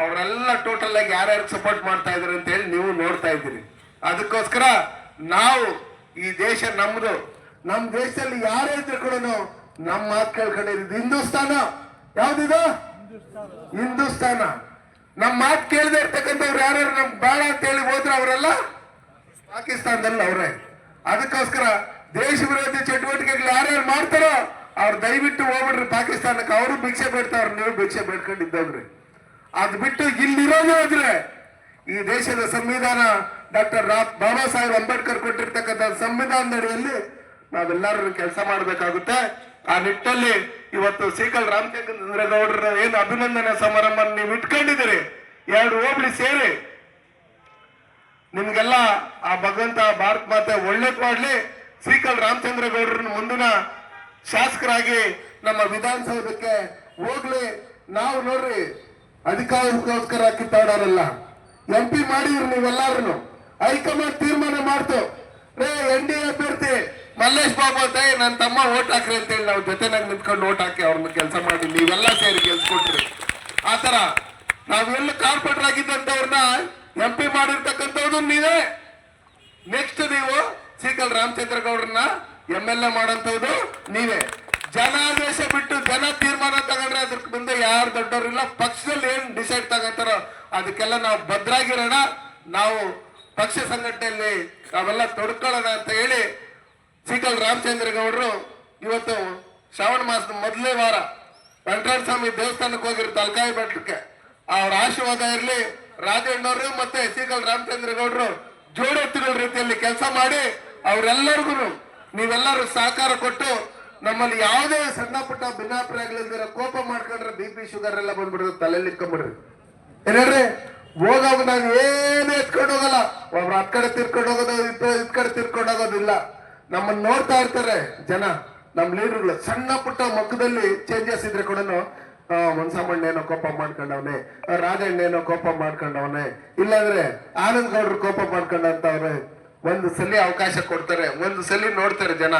ಅವರೆಲ್ಲ ಟೋಟಲ್ ಆಗಿ ಯಾರ್ಯಾರು ಸಪೋರ್ಟ್ ಮಾಡ್ತಾ ಇದಾರೆ ಅಂತ ಹೇಳಿ ನೀವು ನೋಡ್ತಾ ಇದ್ದೀರಿ. ಅದಕ್ಕೋಸ್ಕರ ನಾವು ಈ ದೇಶ ನಮ್ದು ನಮ್ಮ ದೇಶದಲ್ಲಿ ಯಾರೇ ಇದ್ರೆ ಕೂಡ ನಮ್ಮ ಮಾತು ಕೇಳ್ಕೊಂಡಿರೋದು ಹಿಂದೂಸ್ತಾನ. ಯಾವ್ದಿದು? ಹಿಂದೂಸ್ತಾನ. ನಮ್ಮ ಮಾತು ಕೇಳದೆ ಇರ್ತಕ್ಕಂಥವ್ರು ಯಾರು ನಮ್ಗೆ ಬೇಡ ಅಂತ ಹೇಳಿ ಹೋದ್ರೆ ಅವರೆಲ್ಲ? ಪಾಕಿಸ್ತಾನದಲ್ಲಿ ಅವರೇ. ಅದಕ್ಕೋಸ್ಕರ ದೇಶ ವಿರೋಧಿ ಚಟುವಟಿಕೆಗಳು ಯಾರ್ಯಾರು ಮಾಡ್ತಾರೋ ಅವ್ರು ದಯವಿಟ್ಟು ಹೋಗ್ಬಿಡ್ರಿ ಪಾಕಿಸ್ತಾನಕ್ಕೆ. ಅವರು ಭಿಕ್ಷೆ ಬೇಡ್ತಾವ್ರು, ನೀವು ಭಿಕ್ಷೆ ಬೇಡ್ಕೊಂಡಿದ್ದವ್ರಿ. ಅದು ಬಿಟ್ಟು ಇಲ್ಲಿರೋದು ಹೋದ್ರೆ ಈ ದೇಶದ ಸಂವಿಧಾನ ಡಾಕ್ಟರ್ ಬಾಬಾ ಸಾಹೇಬ್ ಅಂಬೇಡ್ಕರ್ ಕೊಟ್ಟಿರ್ತಕ್ಕಂಥ ಸಂವಿಧಾನದಡಿಯಲ್ಲಿ ನಾವೆಲ್ಲರೂ ಕೆಲಸ ಮಾಡಬೇಕಾಗುತ್ತೆ. ಆ ನಿಟ್ಟಲ್ಲಿ ಇವತ್ತು ಸೀಕಲ್ ರಾಮಚಂದ್ರ ಗೌಡರ ಏನು ಅಭಿನಂದನೆ ಸಮಾರಂಭ ನೀವು ಇಟ್ಕೊಂಡಿದ್ದೀರಿ. ಎರಡು ಹೋಬಳಿ ಸೇರಿ. ನಿಮ್ಗೆಲ್ಲ ಆ ಭಗವಂತ ಭಾರತ್ ಮಾತೆ ಒಳ್ಳೇದ್ ಮಾಡ್ಲಿ ಸೀಕಲ್ ರಾಮಚಂದ್ರ ಗೌಡ್ರನ್ನ ಮುಂದಿನ ಶಾಸಕರಾಗಿ ನಮ್ಮ ವಿಧಾನಸೌಧಕ್ಕೆ ಹೋಗ್ಲಿ. ನಾವು ನೋಡ್ರಿ, ಅಧಿಕಾರಕ್ಕೋಸ್ಕರ ಕಿತ್ತಾಡೋರಲ್ಲ. ಎಂ ಪಿ ಮಾಡಿದ್ರಿ ನೀವೆಲ್ಲಾರು ಹೈಕಮಾಂಡ್ ತೀರ್ಮಾನ ಮಾಡ್ತು. ರೇ, ಎನ್ ಡಿ ಅಭ್ಯರ್ಥಿ ಮಲ್ಲೇಶ್ ಬಾಬು ಅಂತ ನನ್ನ ತಮ್ಮ ಓಟ್ ಹಾಕ್ರಿ ಅಂತೇಳಿ ನಾವು ಜೊತೆನಾಗ ನಿಂತ್ಕೊಂಡು ಓಟ್ ಹಾಕಿ ಅವ್ರನ್ನ ಕೆಲಸ ಮಾಡಿ, ನೀವೆಲ್ಲ ಸೇರಿ ಕೆಲಸ ಕೊಟ್ರಿ. ಆತರ ನಾವೆಲ್ಲ ಕಾರ್ಪೊರೇಟರ್ ಆಗಿದ್ದಂತವ್ರನ್ನ ಎಂ ಪಿ ಮಾಡಿರ್ತಕ್ಕಂಥವ್ರು ನೀವೇ. ನೆಕ್ಸ್ಟ್ ನೀವು ಸೀಕಲ್ ರಾಮಚಂದ್ರ ಗೌಡ್ರನ್ನ ಎಂ ಎಲ್ ಎ ನೀವೇ. ಜನಾದೇಶ ಬಿಟ್ಟು ಜನ ತೀರ್ಮಾನ ತಗೊಂಡ್ರೆ ಅದಕ್ಕೆ ಮುಂದೆ ಯಾರು ದೊಡ್ಡವರಿಲ್ಲ ಪಕ್ಷದಲ್ಲಿ ಏನ್ ಡಿಸೈಡ್ ತಗೋತಾರೋ ಅದಕ್ಕೆಲ್ಲ ನಾವು ಭದ್ರಾಗಿರೋಣ. ನಾವು ಪಕ್ಷ ಸಂಘಟನೆಯಲ್ಲಿ ನಾವೆಲ್ಲ ತೊಡ್ಕೊಳ್ಳೋಣ ಅಂತ ಹೇಳಿ ರಾಮಚಂದ್ರ ಗೌಡರು ಇವತ್ತು ಶ್ರಾವಣ ಮಾಸದ ಮೊದಲೇ ವಾರ ವೆಂಕಟೇಶ್ವರ ಸ್ವಾಮಿ ದೇವಸ್ಥಾನಕ್ಕೆ ಹೋಗಿರೋ ತಲಕಾಯಿ ಬೆಟ್ಟಕ್ಕೆ. ಅವ್ರ ಆಶೀರ್ವಾದ ಇರಲಿ, ರಾಜಣ್ಣವರು ಮತ್ತೆ ಸೀಕಲ್ ರಾಮಚಂದ್ರ ಗೌಡರು ಜೋಡೆತ್ತುಗಳ ರೀತಿಯಲ್ಲಿ ಕೆಲಸ ಮಾಡಿ ಅವರೆಲ್ಲರಿಗೂ ನೀವೆಲ್ಲರೂ ಸಹಕಾರ ಕೊಟ್ಟು ನಮ್ಮಲ್ಲಿ ಯಾವುದೇ ಸಣ್ಣ ಪುಟ್ಟ ಭಿನ್ನಾಭಿಪ್ರಾಯಗಳಿಲ್ದಿರ ಕೋಪ ಮಾಡ್ಕೊಂಡ್ರೆ ಬಿ ಪಿ ಶುಗರ್ ಎಲ್ಲ ಬಂದ್ಬಿಡ್ರಿ ತಲೆಯಲ್ಲಿ ಇಟ್ಕೊಂಡ್ಬಿಡ್ರಿ. ಏನೇಳ್ರಿ ಹೋಗೋವಾಗ ನಾವು ಏನು ಎತ್ಕೊಂಡು ಹೋಗಲ್ಲ, ಒಬ್ರು ಅತ್ ಕಡೆ ತಿರ್ಕೊಂಡು ಹೋಗೋದು ಇದ್ ಕಡೆ ತಿರ್ಕೊಂಡು ಹೋಗೋದಿಲ್ಲ. ನಮ್ಮನ್ನ ನೋಡ್ತಾ ಇರ್ತಾರೆ ಜನ. ನಮ್ಮ ಲೀಡರ್ಗಳು ಸಣ್ಣ ಪುಟ್ಟ ಮಕ್ಕದಲ್ಲಿ ಚೇಂಜಸ್ ಇದ್ರೆ ಕೂಡ ಮನ್ಸಮ್ಮಣ್ಣ ಏನೋ ಕೋಪ ಮಾಡ್ಕೊಂಡವನೆ, ರಾಜಣ್ಣೇನೋ ಕೋಪ ಮಾಡ್ಕೊಂಡವನೆ, ಇಲ್ಲಾಂದ್ರೆ ಆನಂದ್ ಗೌಡ್ರು ಕೋಪ ಮಾಡ್ಕೊಂಡಂತವ್ರೆ ಒಂದು ಸಲ ಅವಕಾಶ ಕೊಡ್ತಾರೆ, ಒಂದು ಸಲ ನೋಡ್ತಾರೆ ಜನ.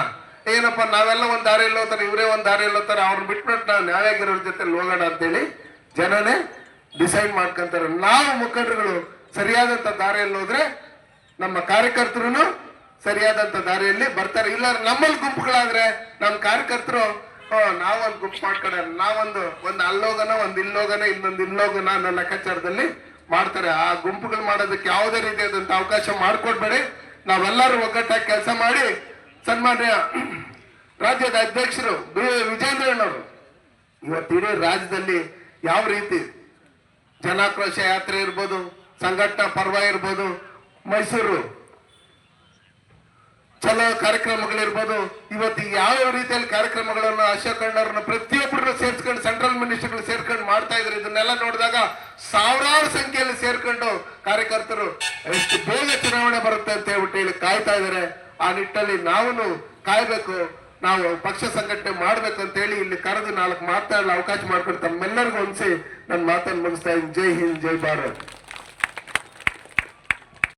ಏನಪ್ಪ, ನಾವೆಲ್ಲ ಒಂದ್ ದಾರಿಯಲ್ಲಿ ಹೋಗ್ತಾರೆ ಇವರೇ ಒಂದ್ ದಾರಿಯಲ್ಲಿ ಹೋಗ್ತಾರೆ ಅವ್ರನ್ನ ಬಿಟ್ಬಿಟ್ಟು ನಾವು ನ್ಯಾಯಾಗಿರೋರ್ ಜೊತೆ ಹೋಗೋಣ ಅಂತೇಳಿ ಜನನೇ ಡಿಸೈಡ್ ಮಾಡ್ಕೊಂತಾರೆ. ನಾವು ಮುಖಂಡರುಗಳು ಸರಿಯಾದಂತ ದಾರಿಯಲ್ಲಿ ಹೋದ್ರೆ ನಮ್ಮ ಕಾರ್ಯಕರ್ತರು ಸರಿಯಾದಂತ ದಾರಿಯಲ್ಲಿ ಬರ್ತಾರೆ. ಇಲ್ಲ, ನಮ್ಮಲ್ಲಿ ಗುಂಪುಗಳಾದ್ರೆ ನಮ್ಮ ಕಾರ್ಯಕರ್ತರು ನಾವೊಂದು ಗುಂಪು ಮಾಡ್ಕೊಂಡ. ನಾವೊಂದು, ಒಂದು ಅಲ್ಲೋಗನ, ಒಂದು ಇಲ್ಲೋಗನ, ಇನ್ನೊಂದು ಇಲ್ಲೋಗನ ಅನ್ನೋ ಲೆಕ್ಕಾಚಾರದಲ್ಲಿ ಮಾಡ್ತಾರೆ. ಆ ಗುಂಪುಗಳು ಮಾಡೋದಕ್ಕೆ ಯಾವುದೇ ರೀತಿಯಾದಂತ ಅವಕಾಶ ಮಾಡಿಕೊಡ್ಬೇಡಿ. ನಾವೆಲ್ಲರೂ ಒಗ್ಗಟ್ಟಾಗಿ ಕೆಲಸ ಮಾಡಿ ಸನ್ಮಾನ್ಯ ರಾಜ್ಯದ ಅಧ್ಯಕ್ಷರು ಬಿ ವಿಜೇಂದ್ರಣ್ಣವರು ಇವತ್ತು ರಾಜ್ಯದಲ್ಲಿ ಯಾವ ರೀತಿ ಜನಾಕ್ರೋಶ ಯಾತ್ರೆ ಇರ್ಬೋದು, ಸಂಘಟನಾ ಪರ್ವ ಇರ್ಬೋದು, ಮೈಸೂರು ಚಲೋ ಕಾರ್ಯಕ್ರಮಗಳಿರ್ಬೋದು ಇವತ್ತು ಯಾವ ರೀತಿಯಲ್ಲಿ ಕಾರ್ಯಕ್ರಮಗಳನ್ನು ಅಶೋಕ್ ಅಣ್ಣವ್ರನ್ನ ಪ್ರತಿಯೊಬ್ಬರನ್ನ ಸೇರ್ಸ್ಕೊಂಡು ಸೆಂಟ್ರಲ್ ಮಿನಿಸ್ಟರ್ಗಳು ಸೇರ್ಕೊಂಡು ಮಾಡ್ತಾ ಇದ್ರು, ಇದನ್ನೆಲ್ಲ ನೋಡಿದಾಗ ಸಾವಿರಾರು ಸಂಖ್ಯೆಯಲ್ಲಿ ಸೇರ್ಕೊಂಡು ಕಾರ್ಯಕರ್ತರು ಎಷ್ಟು ಬೇಗ ಚುನಾವಣೆ ಬರುತ್ತೆ ಅಂತ ಹೇಳ್ಬಿಟ್ಟು ಹೇಳಿ ಕಾಯ್ತಾ ಇದ್ದಾರೆ ಆ ನಿಟ್ಟಲ್ಲಿ ನಾವು ಕಾಯ್ಬೇಕು, ನಾವು ಪಕ್ಷ ಸಂಘಟನೆ ಮಾಡ್ಬೇಕು ಅಂತ ಹೇಳಿ ಇಲ್ಲಿ ಕರೆದು ನಾಲ್ಕು ಮಾತಾಡಲು ಅವಕಾಶ ಮಾಡ್ಕೊಂಡು ತಮ್ಮೆಲ್ಲರಿಗೂ ಹೊಂದಿಸಿ ನನ್ನ ಮಾತನ್ನು ಮುಗಿಸ್ತಾ ಇದ್ದೀನಿ. ಜೈ ಹಿಂದ್, ಜೈ ಭಾರತ್.